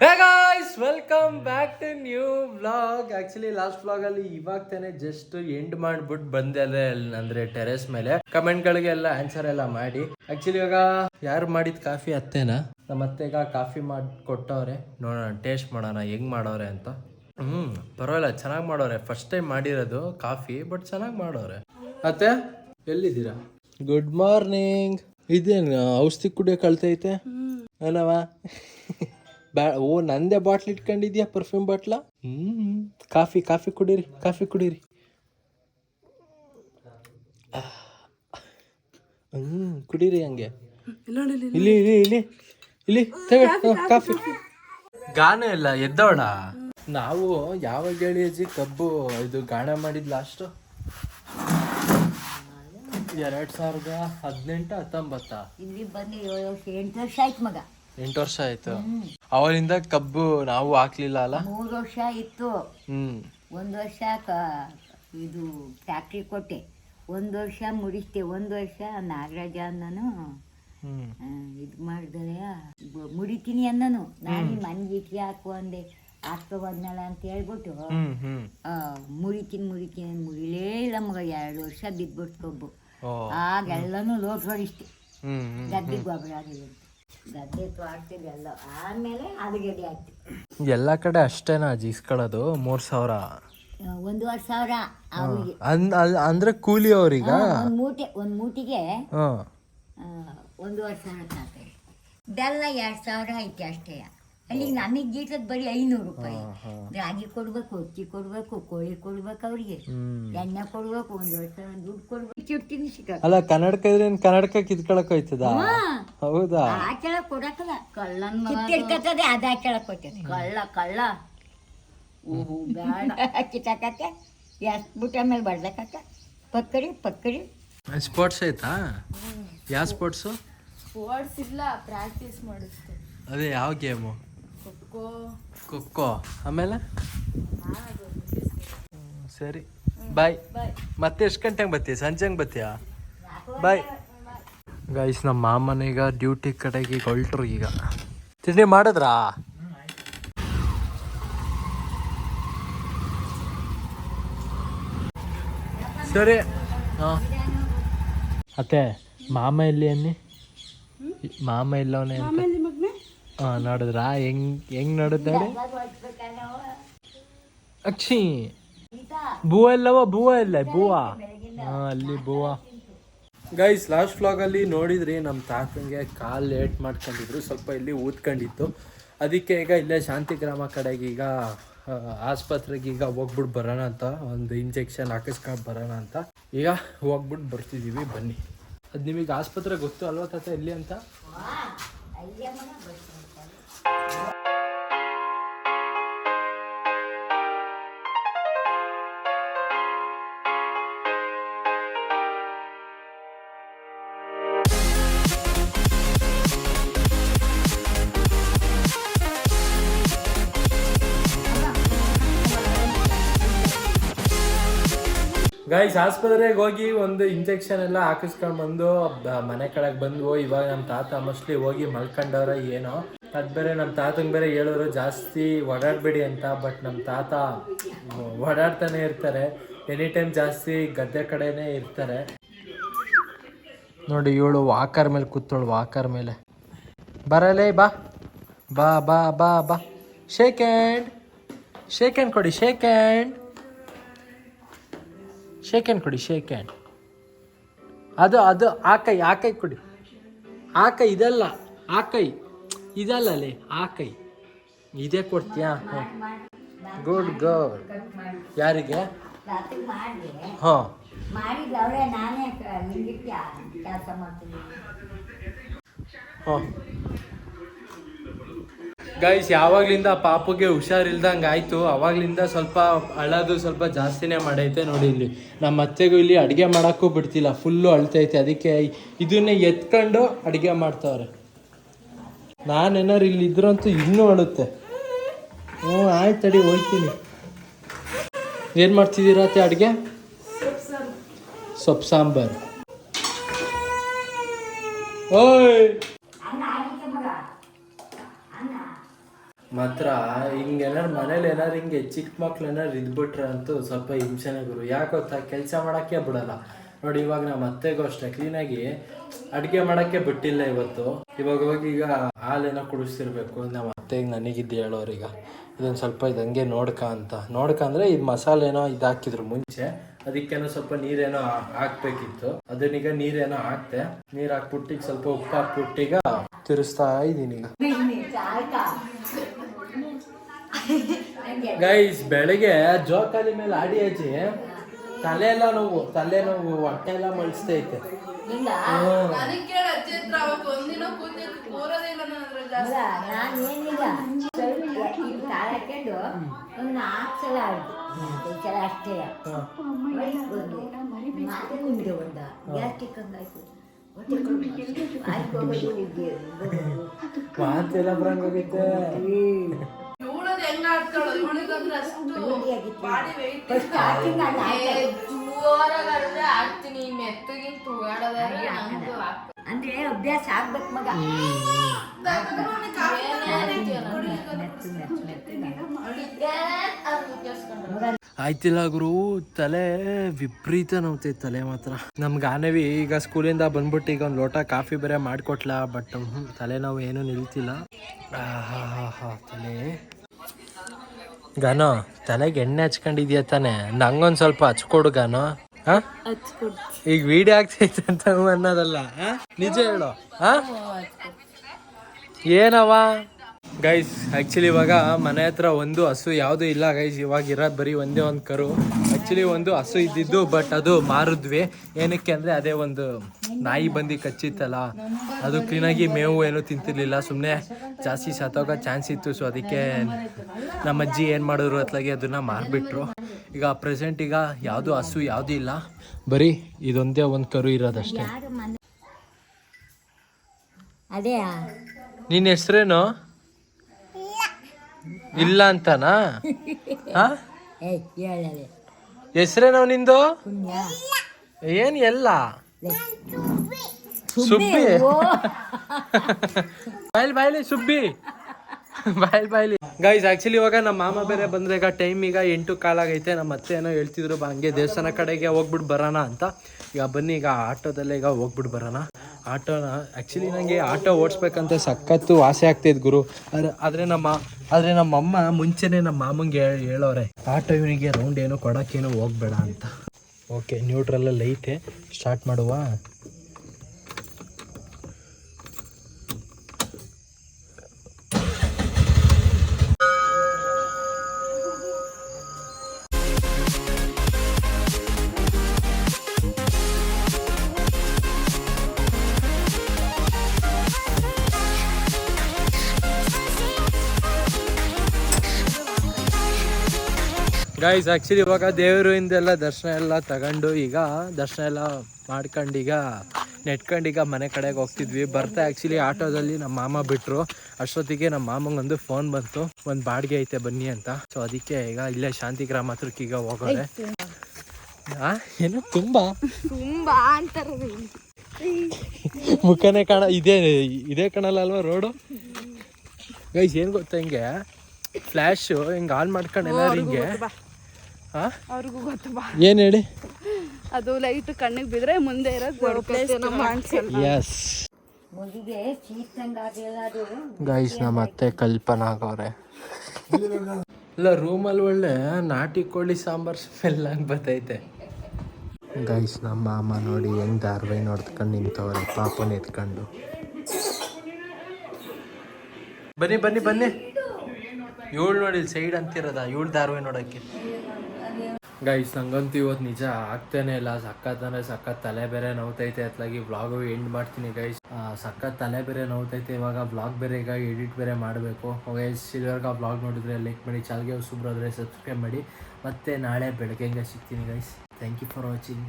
Hey guys welcome back to new vlog actually last vlog ಅಲ್ಲಿ ಇವಾಗ ತಾನೇ just end ಮಾಡ್ಬಿಟ್ಟು ಬಂದೆ ಅಂದ್ರೆ ಟೆರೆಸ್ ಮೇಲೆ. ಕಮೆಂಟ್ ಗಳಿಗೆಲ್ಲ ಆನ್ಸರ್ ಎಲ್ಲ ಮಾಡಿ. ಆಕ್ಚುಲಿ ಇವಾಗ ಯಾರು ಮಾಡಿದ ಕಾಫಿ ಅತ್ತೇನಾ? ನಮ್ಮ ಅತ್ತೆಗ ಕಾಫಿ ಮಾಡಿ ಕೊಟ್ಟವ್ರೆ. ನೋಡೋಣ ಟೇಸ್ಟ್ ಮಾಡೋಣ ಹೆಂಗ್ ಮಾಡೋರೆ ಅಂತ. ಹ್ಮ್ ಪರವಾಗಿಲ್ಲ ಚೆನ್ನಾಗಿ ಮಾಡೋರೆ. ಫಸ್ಟ್ ಟೈಮ್ ಮಾಡಿರೋದು ಕಾಫಿ ಬಟ್ ಚೆನ್ನಾಗಿ ಮಾಡೋರೆ. ಅತ್ತೆ ಎಲ್ಲಿದ್ದೀರಾ? ಗುಡ್ ಮಾರ್ನಿಂಗ್ ಇದೇನು ಔಷಧಿ ಕುಡಿಯೋ ಕಳ್ತೈತೆ ಅಲ್ಲವ? ಬ್ಯಾ ಓ ನಂದೇ ಬಾಟ್ಲ್ ಇಟ್ಕೊಂಡಿದ್ಯಾ ಪರ್ಫ್ಯೂಮ್ ಬಾಟ್ಲ ಹ್ಞೂ ಕಾಫಿ ಕಾಫಿ ಕುಡೀರಿ ಕಾಫಿ ಕುಡೀರಿ. ಹ್ಞೂ ಕುಡೀರಿ ಹಂಗೆ. ಇಲ್ಲಿ ಇಲ್ಲಿ ಇಲ್ಲಿ ಇಲ್ಲಿ ಕಾಫಿ ಗಾನ ಇಲ್ಲ ಎದ್ದೋಣ. ನಾವು ಯಾವಾಗ ಹೇಳಿ ಅಜ್ಜಿ ಕಬ್ಬು ಇದು ಗಾಣ ಮಾಡಿದ್ ಲಾಸ್ಟ್ ಎರಡ್ ಸಾವಿರದ ಹದಿನೆಂಟು ಹತ್ತೊಂಬತ್ತ. ಇಲ್ಲಿ ಬಂದು ಎಂಟು ವರ್ಷ ಆಯ್ತು ಮಗ. ಎಂಟು ವರ್ಷ ಆಯ್ತು. ಅವರಿಂದ ಕಬ್ಬು ನಾವು ಹಾಕ್ಲಿಲ್ಲ ಅಲ್ಲ? ಮೂರು ವರ್ಷ ಇತ್ತು. ಹ್ಮ್. ಒಂದು ವರ್ಷ ಕ ಇದು ಫ್ಯಾಕ್ಟ್ರಿ ಕೊಟ್ಟೆ. ಒಂದು ವರ್ಷ ಮುಡಿಸ್ತೆ ಒಂದು ವರ್ಷ ನಾಗರಾಜ ಅನ್ನನು ಹ್ಮ್. ಇದು ಮಾಡಿದರೆ. ಮುಡಿತೀನಿ ಅನ್ನನು. ನಾನು ಮನೆಗೆ ಇಟ್ಗೆ ಹಾಕು ಅಂದೆ. ಹಾಕೋ ಅಂತ ಹೇಳ್ಬಿಟ್ಟು ಹ್ಮ್ ಹ್ಮ್. ಆ, ಮುರಿತೀನಿ ಮುರಿತೀನಿ ಅಂತ ಮುರಿಲೇ ಇಲ್ಲ ಮಗ. ಎರಡು ವರ್ಷ ಬಿದ್ಬಿಟ್ಟು ಕಬ್ಬು. ಓ. ಆಗೆಲ್ಲನೂ ಲೋಟ್ ಹೊಡಿಸ್ತೆ ಹ್ಮ್ ಹ್ಮ್ ಗದ್ದೆ ಗೊಬ್ಬರ ಆಗಿಲ್ಲ ಗದ್ದೆ ಎಲ್ಲ. ಆಮೇಲೆ ಅದು ಗಡ್ಡೆ ಹಾಕ್ತೀವಿ. ಎಲ್ಲ ಕಡೆ ಅಷ್ಟೇನಾ ಜೀಸ್ಕೊಳ್ಳೋದು? ಮೂರ್ ಸಾವಿರ? ಒಂದೂವರೆ ಸಾವಿರ ಅವ್ರಿಗೆ. ಅನ್- ಅಲ್- ಅಂದ್ರೆ ಕೂಲಿ ಅವ್ರೀಗ? ಒಂದು ಮೂಟೆ ಒಂದು ಮೂಟಿಗೆ ಆ, ಒಂದೂವರೆ ಸಾವಿರ ಬೆಲ್ಲ ಎರಡು ಸಾವಿರ ಐತೆ ಅಷ್ಟೇ. ಅಲ್ಲಿಗೆ ನಮಗೆ ಗೀಟದ ಬರೀ ಐನೂರು ರೂಪಾಯಿ. ರಾಗಿ ಕೊಡ್ಬೇಕು ಅಕ್ಕಿ ಕೊಡ್ಬೇಕು ಕೋಳಿ ಕೊಡ್ಬೇಕು ಅವ್ರಿಗೆ. ಎಣ್ಣೆ ಕೊಡ್ಬೇಕು ಒಂದು ವರ್ಷ ದುಡ್ಡು ಕೊಡ್ಬೇಕು. ಚುಟ್ಟಿನ ಸಿಕ್ಕ ಅಲ್ಲ ಕನ್ನಡಕ ಇದ್ರೆ ಕನ್ನಡಕ ಕಿತ್ಕೊಳಕ್ ಹೋಯ್ತದ? ಹೌದಾ? ಹಾಕೆಳ ಕೊಡಕಲ್ಲ. ಕಳ್ಳನ್ ಕಿತ್ತಿಡ್ಕತ್ತದೆ ಅದ ಹಾಕೆಳಕ್ ಹೋಯ್ತದೆ ಕಳ್ಳ ಕಳ್ಳ. ಓಹೋ ಬೇಡ. ಕಿತ್ತಾಕತ್ತೆ ಎಷ್ಟು ಬುಟ್ಟ ಮೇಲೆ ಬರ್ಲಕತ್ತ ಪಕ್ಕಡಿ ಪಕ್ಕಡಿ ಸ್ಪೋರ್ಟ್ಸ್ ಆಯ್ತಾ ಯಾವ ಸ್ಪೋರ್ಟ್ಸು ಸ್ಪೋರ್ಟ್ಸ್ ಇಲ್ಲ ಪ್ರಾಕ್ಟೀಸ್ ಮಾಡಿಸ್ತೆ ಅದೇ ಯಾವ ಗೇಮು ಖೋಖೋ ಖೋಖೋ ಆಮೇಲೆ? ಸರಿ. ಬಾಯ್. ಮತ್ತೆ ಎಷ್ಟು ಗಂಟೆಗೆ ಬತ್ತೀಯ ಸಂಜೆ ಹಂಗೆ ಬತ್ತೀಯಾ ಬಾಯ್. ಗೈಸ್ ನಮ್ಮ ಮಾಮನ ಈಗ ಡ್ಯೂಟಿ ಕಡೆಗೆ ಈಗ ಹೊಲ್ಟ್ರು ಈಗ. ತಿಂಡಿ ಮಾಡಿದ್ರಾ? ಸರಿ. ಹಾಂ. ಅತ್ತೆ ಮಾಮ ಇಲ್ಲಿ ಅನ್ನಿ? ಮಾಮ ಇಲ್ಲವನೇ ಅಂತ. ಹಾಂ ನೋಡಿದ್ರಾ. ಹೆಂಗ್ ಹೆಂಗ್ ನೋಡಿದ್ ನೋಡಿ? ಅಕ್ಷಿ. ಬೂವ ಇಲ್ಲವ ಬೂವ ಇಲ್ಲ ಬೂವ. ಹಾ ಅಲ್ಲಿ ಬೂವ. ಗೈಸ್ ಲಾಸ್ಟ್ ವ್ಲಾಗಲ್ಲಿ ನೋಡಿದ್ರಿ ನಮ್ಮ ತಾತಂಗೆ ಕಾಲ್ ಲೇಟ್ ಮಾಡ್ಕೊಂಡಿದ್ರು ಸ್ವಲ್ಪ ಇಲ್ಲಿ ಊದ್ಕೊಂಡಿತ್ತು. ಅದಕ್ಕೆ ಈಗ ಇಲ್ಲೇ ಶಾಂತಿಗ್ರಾಮ ಕಡೆಗೆ ಈಗ ಆಸ್ಪತ್ರೆಗೆ ಈಗ ಹೋಗ್ಬಿಟ್ಟು ಬರೋಣ ಅಂತ ಒಂದು ಇಂಜೆಕ್ಷನ್ ಹಾಕಿಸ್ಕೊಂಡು ಬರೋಣ ಅಂತ. ಈಗ ಹೋಗ್ಬಿಟ್ಟು ಬರ್ತಿದ್ದೀವಿ ಬನ್ನಿ. ಅದು ನಿಮಗೆ ಆಸ್ಪತ್ರೆ ಗೊತ್ತು ಅಲ್ವಾ ತಾತ ಎಲ್ಲಿ ಅಂತ? ಗೈಸ್ ಆಸ್ಪತ್ರೆಗೆ ಹೋಗಿ ಒಂದು ಇಂಜೆಕ್ಷನ್ ಎಲ್ಲ ಹಾಕಿಸ್ಕೊಂಡ್ ಬಂದು ಮನೆ ಕಡೆಗೆ ಬಂದ್ವು. ಇವಾಗ ನಮ್ಮ ತಾತ ಮೋಸ್ಟ್ಲಿ ಹೋಗಿ ಮಲ್ಕೊಂಡವ್ರ, ಏನೋ. ಅದ್ ಬೇರೆ ನಮ್ಮ ತಾತಂಗೆ ಬೇರೆ ಹೇಳೋರು ಜಾಸ್ತಿ ಓಡಾಡಬೇಡಿ ಅಂತ, ಬಟ್ ನಮ್ಮ ತಾತ ಓಡಾಡ್ತಾನೆ ಇರ್ತಾರೆ. ಎನಿ ಟೈಮ್ ಜಾಸ್ತಿ ಗದ್ದೆ ಕಡೆನೇ ಇರ್ತಾರೆ. ನೋಡಿ, ಇವಳು ವಾಕರ್ ಮೇಲೆ ಕೂತೋಳು ವಾಕರ್ ಮೇಲೆ. ಬರಲೇ, ಬಾ. ಬಾ ಬಾ ಬಾ ಬಾ. ಶೇಕ್ ಹ್ಯಾಂಡ್ ಶೇಕ್ ಹ್ಯಾಂಡ್ ಕೊಡಿ ಶೇಕ್ ಹ್ಯಾಂಡ್ ಶೇಕ್ ಹ್ಯಾಂಡ್ ಕೊಡಿ ಶೇಕ್ ಹ್ಯಾಂಡ್ ಅದು ಅದು, ಆ ಕೈ ಆ ಕೈ ಕೊಡಿ. ಆ ಕೈ ಇದಲ್ಲ, ಆ ಕೈ. ಇದಲ್ಲ ಲೇ ಆ ಕೈ. ಇದೇ ಕೊಡ್ತೀಯಾ? ಗುಡ್ ಗರ್ಲ್ ಯಾರಿಗೆ? ಹಾಂ ಹಾಂ ಗೈಸ್ ಯಾವಾಗ್ಲಿಂದ ಪಾಪುಗೆ ಹುಷಾರಿಲ್ದಂಗೆ ಆಯ್ತು, ಅವಾಗ್ಲಿಂದ ಸ್ವಲ್ಪ ಅಳೋದು ಸ್ವಲ್ಪ ಜಾಸ್ತಿನೇ ಮಾಡೈತೆ ನೋಡಿ ಇಲ್ಲಿ. ನಮ್ಮ ಅತ್ತೆಗೂ ಇಲ್ಲಿ ಅಡುಗೆ ಮಾಡೋಕ್ಕೂ ಬಿಡ್ತಿಲ್ಲ ಫುಲ್ಲು ಅಳ್ತೈತೆ. ಅದಕ್ಕೆ ಇದನ್ನೇ ಎತ್ಕೊಂಡು ಅಡುಗೆ ಮಾಡ್ತಾವ್ರೆ. ನಾನೇನಾರು ಇಲ್ಲಿ ಇದ್ರಂತೂ ಇನ್ನೂ ಅಳುತ್ತೆ. ಹ್ಞೂ, ಆಯ್ತು ಅಡಿ ಹೋಯ್ತೀನಿ ಏನು ಮಾಡ್ತಿದ್ದೀರಾ ಅತ್ತೆ ಅಡುಗೆ? ಸೊಪ್ಪು ಸಾಂಬಾರು. ಓಯ್! ಮಾತ್ರ ಹಿಂಗೇನಾರು ಮನೇಲಿ ಏನಾರು ಹಿಂಗೆ ಚಿಕ್ಕ ಮಕ್ಳು ಏನಾರು ಇದ್ಬಿಟ್ರೆ ಅಂತೂ ಸ್ವಲ್ಪ ಹಿಂಸೆನೇ ಗುರು. ಯಾಕೆ ಗೊತ್ತಾ ಕೆಲಸ ಮಾಡೋಕ್ಕೆ ಬಿಡಲ್ಲ. ನೋಡಿ ಇವಾಗ ನಮ್ಮ ಅತ್ತೆಗೂ ಅಷ್ಟೇ ಕ್ಲೀನಾಗಿ ಅಡುಗೆ ಮಾಡೋಕ್ಕೆ ಬಿಟ್ಟಿಲ್ಲ ಇವತ್ತು. ಇವಾಗ ಹೋಗಿ ಈಗ ಹಾಲೇನೋ ಕುಡಿಸ್ತಿರ್ಬೇಕು. ನಮ್ಮ ಅತ್ತೆಗೆ ನನಗಿದ್ದು ಹೇಳೋರೀಗ ಇದೊಂದು ಸ್ವಲ್ಪ ಇದಂಗೆ ಹಂಗೆ ನೋಡ್ಕ ಅಂತ. ನೋಡ್ಕ ಅಂದರೆ ಇದು ಮಸಾಲೆನೋ ಇದು ಹಾಕಿದ್ರು ಮುಂಚೆ. ಅದಕ್ಕೇನೋ ಸ್ವಲ್ಪ ನೀರೇನೋ ಹಾಕ್ಬೇಕಿತ್ತು. ಅದನ್ನೀಗ ನೀರೇನೋ ಹಾಕ್ತೆ ನೀರು ಹಾಕ್ಬಿಟ್ಟು ಈಗ ಸ್ವಲ್ಪ ಉಪ್ಪು ಹಾಕ್ಬಿಟ್ಟು ಈಗ ತಿರ್ಸ್ತಾ ಇದ್ದೀನಿ ಈಗ. ಗೈಸ್ ಬೆಳಗ್ಗೆ ಜೋಕಾಲಿ ಮೇಲೆ ಆಡಿ ಅಜ್ಜಿ. ತಲೆ ಎಲ್ಲ ನೋವು ತಲೆ ನೋವು ಹೊಟ್ಟೆ ಎಲ್ಲ ಮಳಿಸ್ತೈತೆ ಇಲ್ಲ. ನನಗೆ ಕೇಳ ಅಜ್ಜಿ ಹತ್ರ ಅವತ್ತು ಒಂದಿನ ಕೂತಿದ್ದು ಕೂರೋದೇ ಇಲ್ಲ ನನ್ನ ಹತ್ರ ಜಾಸ್ತಿ. ಇಲ್ಲ ನಾನು ಏನಿಲ್ಲ. ಸ್ವಲ್ಪ ಇಲ್ಲಿ ಕಾಲು ಹಾಕೊಂಡು ಒಂದು ನಾಲ್ಕು ಸಲ ಸಲ ಅಷ್ಟೇ. ಬಂದು ಮಾತೆ ಕುಂದೆ ಒಂದ. ಗ್ಯಾಸ್ಟಿಕ್ ಹಂಗಾಯ್ತು. ಮಾತೆಲ್ಲ ಬರಂಗೋಗೈತೆ ಇವಳದ್ ಹೆಂಗ್ ಆಡ್ತಾಳು ಇವಳಿಗಂದ್ರೆ ಅಷ್ಟು ಬಾಡಿ ವೆಯ್ಟ್ First starting ಅದು ಆಯ್ತು. ಜೋರಾಗಿ ಆಡಿದ್ರೆ ಆಡ್ತೀನಿ ಮೆತ್ತಗಿನ್ ತೂಗಾಡೋದಾದ್ರೆ ನಂದು ಅಂದ್ರೆ ಅಭ್ಯಾಸ ಆಗ್ಬೇಕು ಮಗ. ಆಯ್ತಿಲ್ಲ ಗುರು ತಲೆ ವಿಪರೀತ ನೋವ್ತೈತೆ ತಲೆ ಮಾತ್ರ. ನಮ್ಗೆ ಗಾನವಿ ಈಗ ಸ್ಕೂಲಿಂದ ಬಂದ್ಬಿಟ್ಟು ಈಗ ಒಂದು ಲೋಟ ಕಾಫಿ ಬೇರೆ ಮಾಡಿಕೊಟ್ಲ ಬಟ್ ತಲೆನೋವು ಏನೂ ನಿಲ್ತಿಲ್ಲ. ಹಾ ಹಾ ಹಾ ತಲೆ. ಗಾನೋ ತಲೆಗೆ ಎಣ್ಣೆ ಹಚ್ಕೊಂಡಿದ್ಯಾ ತಾನೆ? ನಂಗೊಂದು ಸ್ವಲ್ಪ ಹಚ್ಕೊಡು ಗಾನೋ ಹಾ? ಈಗ ವಿಡಿಯೋ ಆಗ್ತೈತೆ ಅಂತ ಅನ್ನೋದಲ್ಲ? ನಿಜ ಹೇಳು ಹಾ? ಏನವ ಗೈಸ್ ಆ್ಯಕ್ಚುಲಿ ಇವಾಗ ಮನೆ ಹತ್ರ ಒಂದು ಹಸು ಯಾವುದು ಇಲ್ಲ ಗೈಸ್ ಇವಾಗ ಇರೋದು ಬರೀ ಒಂದೇ ಒಂದು ಕರು. ಆ್ಯಕ್ಚುಲಿ ಒಂದು ಹಸು ಇದ್ದಿದ್ದು ಬಟ್ ಅದು ಮಾರಿದ್ವಿ. ಏನಕ್ಕೆ ಅಂದರೆ ಅದೇ ಒಂದು ನಾಯಿ ಬಂದು ಕಚ್ಚಿತ್ತಲ್ಲ. ಅದು ಕ್ಲೀನಾಗಿ ಮೇವು ಏನು ತಿಂತಿರ್ಲಿಲ್ಲ. ಸುಮ್ಮನೆ ಜಾಸ್ತಿ ಸತ್ತೋಗೋ ಚಾನ್ಸ್ ಇತ್ತು. ಸೊ ಅದಕ್ಕೆ ನಮ್ಮ ಅಜ್ಜಿ ಏನು ಮಾಡಿದ್ರು ಅತ್ಲಾಗಿ ಅದನ್ನು ಮಾರಿಬಿಟ್ರು. ಈಗ ಪ್ರೆಸೆಂಟ್ ಈಗ ಯಾವುದು ಹಸು ಯಾವುದೂ ಇಲ್ಲ. ಬರೀ ಇದೊಂದೇ ಒಂದು ಕರು ಇರೋದಷ್ಟೇ. ಅದೇ ನಿನ್ನ ಹೆಸ್ರೇನು? ಇಲ್ಲ. ಅಂತನಾ? ಹಾ? ಏ ಹೇಳಲೆ ಹೆಸ್ರೇನೋ ನಿಂದು? ಪುಣ್ಯ. ಏನ್ ಎಲ್ಲ? ಸುಬ್ಬಿ. ಬಾಯ್ಲಿ ಬಾಯ್ಲಿ ಸುಬ್ಬಿ. ಬಾಯ್ಲಿ ಬಾಯ್ಲಿ ಗೈಸ್ ಆಕ್ಚುಲಿ ಇವಾಗ ನಮ್ಮ ಮಾಮ ಬೇರೆ ಬಂದ್ರೆ ಈಗ ಟೈಮ್ ಈಗ ಎಂಟು ಕಾಲಾಗೈತೆ ನಮ್ಮ ಅತ್ತೆ ಏನೋ ಹೇಳ್ತಿದ್ರು ಬಾ ಹಂಗೆ ದೇವಸ್ಥಾನ ಕಡೆಗೆ ಹೋಗ್ಬಿಟ್ಟು ಬರೋಣ ಅಂತ. ಈಗ ಬನ್ನಿ ಈಗ ಆಟೋದಲ್ಲೇ ಈಗ ಹೋಗ್ಬಿಟ್ಟು ಬರೋಣ. ಆಟೋನ ಆ್ಯಕ್ಚುಲಿ ನನಗೆ ಆಟೋ ಓಡಿಸ್ಬೇಕಂತ ಸಖತ್ತು ಆಸೆ ಆಗ್ತಿದ್ ಗುರು. ಆದ್ರೆ, ಆದರೆ ನಮ್ಮ ಆದರೆ ನಮ್ಮ ಅಮ್ಮ ಮುಂಚೆನೇ ನಮ್ಮ ಮಾಮಂಗೆ ಹೇಳ್- ಹೇಳೋರೆ, ಆಟೋ ಇವನಿಗೆ ರೌಂಡ್ ಏನು ಕೊಡೋಕ್ಕೇನು ಹೋಗ್ಬೇಡ ಅಂತ. ಓಕೆ ನ್ಯೂಟ್ರಲ್ಲ ಐತೆ. ಸ್ಟಾರ್ಟ್ ಮಾಡುವ. ಗೈಸ್ ಆ್ಯಕ್ಚುಲಿ ಇವಾಗ ದೇವರಿಂದೆಲ್ಲ ದರ್ಶನ ಎಲ್ಲ ತಗೊಂಡು ಈಗ ದರ್ಶನ ಎಲ್ಲ ಮಾಡ್ಕೊಂಡು ಈಗ ನೆಟ್ಕೊಂಡು ಈಗ ಮನೆ ಕಡೆಗೆ ಹೋಗ್ತಿದ್ವಿ. ಬರ್ತಾ ಆ್ಯಕ್ಚುಲಿ ಆಟೋದಲ್ಲಿ ನಮ್ಮ ಮಾಮ ಬಿಟ್ಟರು ಅಷ್ಟೊತ್ತಿಗೆ ನಮ್ಮ ಮಾಮಂಗೊಂದು ಫೋನ್ ಬಂತು. ಒಂದು ಬಾಡಿಗೆ ಐತೆ ಬನ್ನಿ ಅಂತ. ಸೊ ಅದಕ್ಕೆ ಈಗ ಇಲ್ಲೇ ಶಾಂತಿ ಗ್ರಾಮ ಹತ್ರಕ್ಕೆ ಈಗ ಹೋಗೋದೆ. ಏನು? ತುಂಬ? ತುಂಬಾ ಅಂತಾರ ಮುಖನೇ ಕಾಣ ಇದೇ ಇದೇ ಕಾಣಲ್ಲ ಅಲ್ವಾ ರೋಡು ಗೈಸ್ ಏನು ಗೊತ್ತಾ ಹಿಂಗೆ? ಫ್ಲ್ಯಾಶು ಹಿಂಗೆ ಆನ್ ಮಾಡ್ಕೊಂಡು ಹಿಂಗೆ ಅವ್ರಿಗೂ ಗೊತ್ತು ಬಾ. ಏನು ಹೇಳಿ? ಅದು ಲೈಟ್ ಕಣ್ಣಿಗೆ ಬಿದ್ರೆ ಮುಂದೆ ಇರೋದು ಎಸ್ ಗೈಸ್ ನಮ್ಮ ಅತ್ತೆ ಕಲ್ಪನಾ ಆಗವ್ರೆ ಇಲ್ಲ ರೂಮಲ್ಲಿ ಒಳ್ಳೆ ನಾಟಿ ಕೋಳಿ ಸಾಂಬಾರ್ ಸ್ಮೆಲ್ ಆಗಿ ಬರ್ತೈತೆ. ಗೈಸ್ ನಮ್ಮ ಮಾಮ ನೋಡಿ ಹೆಂಗ್ ಧಾರವಾಹಿ ನೋಡ್ಕೊಂಡು ನಿಂತವ್ರೆ. ಪಾಪನ ಎತ್ಕೊಂಡು. ಬನ್ನಿ ಬನ್ನಿ ಬನ್ನಿ. ಇವಳು ನೋಡಿ ಸೈಡ್ ಅಂತಿರದ? ಇವಳು ಧಾರವಾಹಿ ನೋಡಕ್ಕೆ. ಗೈಸ್ ನಂಗಂತೂ ಇವತ್ತು ನಿಜ ಆಗ್ತಾನೆ ಇಲ್ಲ. ಸಖತ್ ಅಂದ್ರೆ ಸಖತ್ ತಲೆ ಬೇರೆ ನೋವ್ತೈತೆ. ಅತ್ಲಾಗಿ ವ್ಲಾಗು ಎಂಡ್ ಮಾಡ್ತೀನಿ ಗೈಸ್ ಸಖತ್ ತಲೆ ಬೇರೆ ನೋವ್ತೈತೆ. ಇವಾಗ ಬ್ಲಾಗ್ ಬೇರೆ, ಈಗ ಎಡಿಟ್ ಬೇರೆ ಮಾಡಬೇಕು. ಗೈಸ್ ಇದುವರೆಗೂ ಆ ವ್ಲಾಗ್ ನೋಡಿದ್ರೆ ಲೈಕ್ ಮಾಡಿ. ಚಾಲ್ಗೆ ಸುಬ್ರಾದ್ರೆ ಸಬ್ಸ್ಕ್ರೈಬ್ ಮಾಡಿ. ಮತ್ತೆ ನಾಳೆ ಬೆಳಗ್ಗೆ ಸಿಗ್ತೀನಿ guys thank you for watching